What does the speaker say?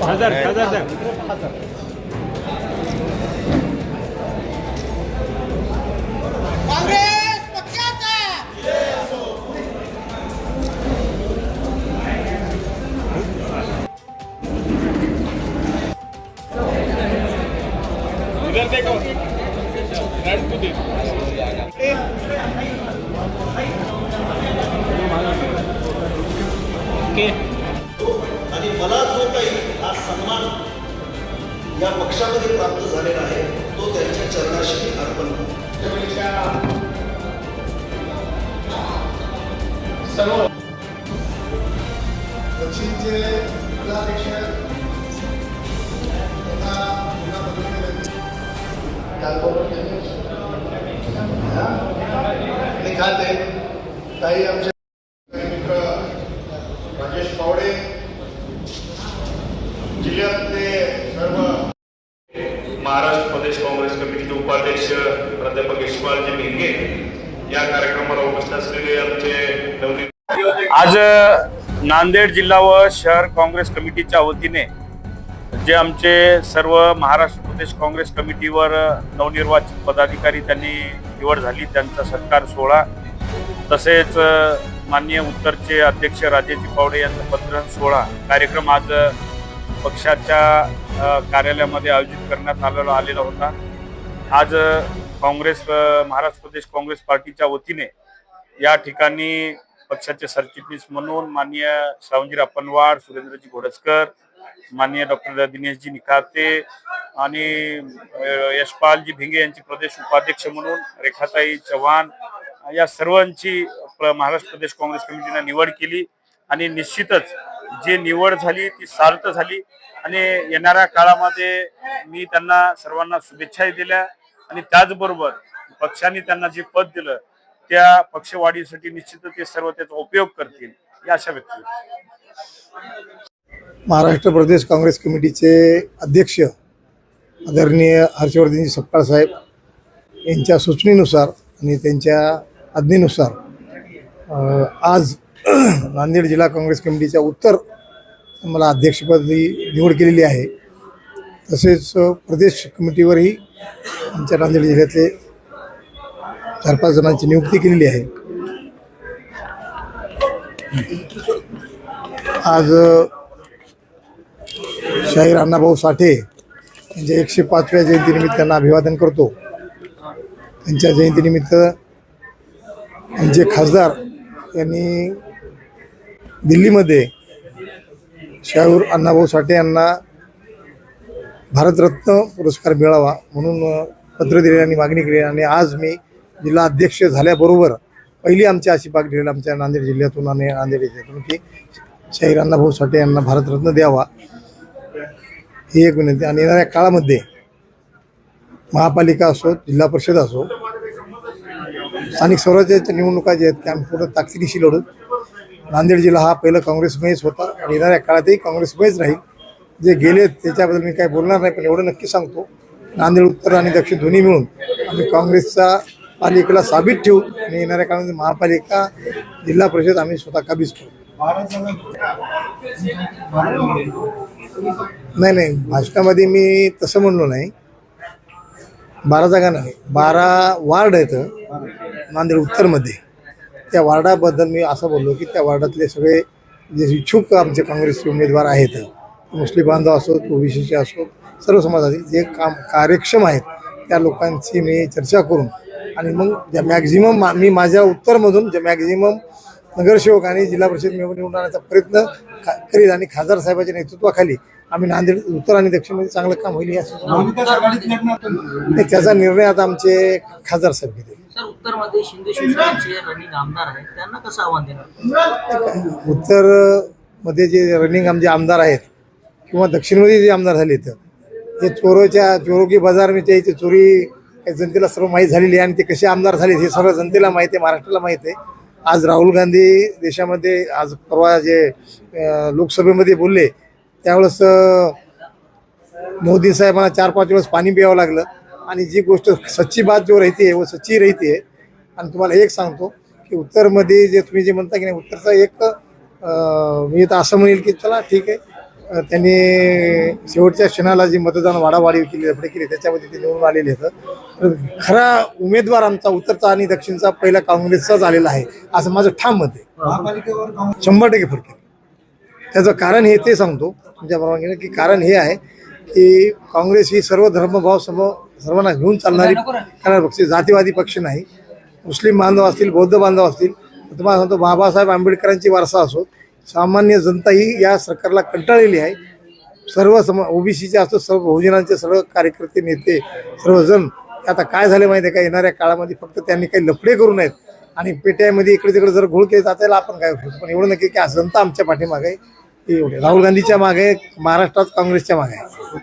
हजार हजार साहेब काँग्रेस पक्षाचा आणि मला जो काही हा सन्मान या पक्षामध्ये प्राप्त झालेला आहे तो त्यांच्या चरणाशी अर्पण सर्व जिल्हाध्यक्ष काही आमचे काही मित्र राजेश पावडे जिल्ह्यातले सर्व महाराष्ट्र प्रदेश काँग्रेस कमिटीचे उपाध्यक्ष प्राध्यापक यशपालजी भिंगे या कार्यक्रमाला उपस्थित असलेले आमचे आज नांदेड जिल्हा व शहर काँग्रेस कमिटीच्या वतीने जे आमचे सर्व महाराष्ट्र प्रदेश काँग्रेस कमिटीवर नवनिर्वाचित पदाधिकारी त्यांनी निवड झाली त्यांचा सत्कार सोहळा. तसेच माननीय उत्तरचे अध्यक्ष राजेजी पावडे यांचा पत्रन सोहळा. कार्यक्रम आज पक्षाच्या कार्यालयामध्ये आयोजित करण्यात आलेला आलेला होता. आज काँग्रेस महाराष्ट्र प्रदेश काँग्रेस पार्टीच्या वतीने या ठिकाणी पक्षाचे सरचिटणीस म्हणून माननीय श्रावणजी पनवाड सुरेंद्रजी घोडसकर माननीय डॉक्टर दिनेशजी निखाते आणि यशपालजी भिंगे यांचे प्रदेश उपाध्यक्ष म्हणून रेखाताई चव्हाण या सर्वांची महाराष्ट्र प्रदेश काँग्रेस कमिटीने निवड केली. आणि निश्चितच जी निवड झाली ती सार्थ झाली. आणि येणाऱ्या काळामध्ये मी त्यांना सर्वांना शुभेच्छाही दिल्या. आणि त्याचबरोबर पक्षाने त्यांना जे पद दिलं त्या पक्षवाढीसाठी निश्चितच ते सर्व त्याचा उपयोग करतील या अशा व्यक्त महाराष्ट्र प्रदेश काँग्रेस कमिटीचे अध्यक्ष आदरणीय हर्षवर्धनजी सपकाळ साहेब यांच्या सूचनेनुसार आणि त्यांच्या आज्ञेनुसार आज नांदेड जिल्हा काँग्रेस कमिटीच्या उत्तर मला अध्यक्षपदी निवड केलेली आहे. तसेच प्रदेश कमिटीवरही आमच्या नांदेड जिल्ह्यातले चार पाच जणांची नियुक्ती केलेली आहे. आज शाहीर अण्णाभाऊ साठे यांच्या एकशे पाचव्या जयंतीनिमित्त त्यांना अभिवादन करतो. त्यांच्या जयंतीनिमित्त आमचे खासदार यांनी दिल्लीमध्ये शाहूर अण्णाभाऊ साठे यांना भारतरत्न पुरस्कार मिळावा म्हणून पत्र दिले आणि मागणी केली आणि आज मी जिल्हा अध्यक्ष झाल्याबरोबर पहिली आमची अशी मागणी दिलेली आमच्या नांदेड जिल्ह्यातून आणि नांदेड जिल्ह्यातून की शाहीर अण्णाभाऊ साठे यांना भारतरत्न द्यावा. ही एक विनंती. आणि येणाऱ्या काळामध्ये महापालिका असो जिल्हा परिषद असो स्थानिक स्वराज्याच्या निवडणुका ज्या आहेत त्या आम्ही पुढं ताकदीशी लढू. नांदेड जिल्हा हा पहिलं काँग्रेसमयच होता आणि येणाऱ्या काळातही काँग्रेसमयच राहील. जे गेले त्याच्याबद्दल मी काही बोलणार नाही पण एवढं नक्की सांगतो नांदेड उत्तर आणि दक्षिण दोन्ही मिळून आम्ही काँग्रेसचा पालिकेला साबित ठेवू आणि येणाऱ्या काळामध्ये महापालिका जिल्हा परिषद आम्ही स्वतः काबीज करू. नाही नाही भाषणामध्ये मी तसं म्हणलो नाही. बारा जागा नाही बारा वार्ड आहेत नांदेड उत्तरमध्ये. त्या वार्डाबद्दल मी असं बोललो की त्या वार्डातले सगळे जे इच्छुक आमचे काँग्रेसचे उमेदवार आहेत मुस्लिम बांधव असोत ओबीसीचे असोत सर्व समाजाचे जे काम कार्यक्षम आहेत त्या लोकांची मी चर्चा करून आणि मग ज्या मॅक्झिमम मी माझ्या उत्तरमधून जे मॅक्झिमम नगरसेवक आणि जिल्हा परिषद निवडून निवडून आणण्याचा प्रयत्न खा करील आणि खासदार साहेबांच्या नेतृत्वाखाली आम्ही नांदेड उत्तर आणि दक्षिणमध्ये चांगलं काम होईल नाही, त्याचा निर्णय आता आमचे खासदार साहेब घेतील. सर उत्तरमध्ये शिंदे शिवसेनेचे रनिंग आमदार आहेत त्यांना कसं आव्हान देणार? उत्तरमध्ये जे रनिंग आमचे आमदार आहेत किंवा दक्षिणमध्ये जे आमदार झाले तर ते चोरोच्या चोरो की बाजार मी इथे चोरी जनतेला सर्व माहीत झालेली आहे आणि ते कसे आमदार झाले हे सर्व जनतेला माहिती आहे महाराष्ट्राला माहीत आहे. आज राहुल गांधी देशामध्ये आज परवा जे लोकसभेमध्ये बोलले त्यावेळेस मोदी साहेबांना चार पाच दिवस पाणी प्यावं लागलं. आणि जी गोष्ट सच्ची बात जो राहते है वो सच्ची राहते है आणि तुम्हाला एक सांगतो की उत्तरमध्ये जे तुम्ही जे म्हणता की नाही उत्तरचा एक मी तर असं म्हणेल की चला ठीक आहे. त्यांनी शेवटच्या क्षणाला जी मतदान वाढावाढी केली लफडे केली त्याच्यामध्ये ते निवडून आलेले आहेत. तर खरा उमेदवार आमचा उत्तरचा आणि दक्षिणचा पहिला काँग्रेसचाच आलेला आहे असं माझं ठाम मत आहे. शंभर टक्के फरक आहे. त्याचं कारण हे ते सांगतो तुमच्या परवानगीने की कारण हे आहे की काँग्रेस ही सर्व धर्मभाव सम सर्वांना घेऊन चालणारी करणारा पक्ष. जातीवादी पक्ष नाही. मुस्लिम बांधव असतील बौद्ध बांधव असतील तुम्हाला सांगतो बाबासाहेब आंबेडकरांची वारसा असो सामान्य जनता ही या सरकारला कंटाळलेली आहे. सर्व सम ओबीसीचे असो सर्व बहुजनांचे सर्व कार्यकर्ते नेते सर्वजण आता काय झाले माहिती आहे का? येणाऱ्या काळामध्ये फक्त त्यांनी काही लफडे करू नयेत. आणि पेट्यामध्ये इकडे तिकडे जर घोळ केले जाता आपण काय करू? पण एवढं नक्की की आज जनता आमच्या पाठीमागे आहे. एवढे. राहुल गांधीच्या मागे महाराष्ट्रात काँग्रेसच्या मागे आहे.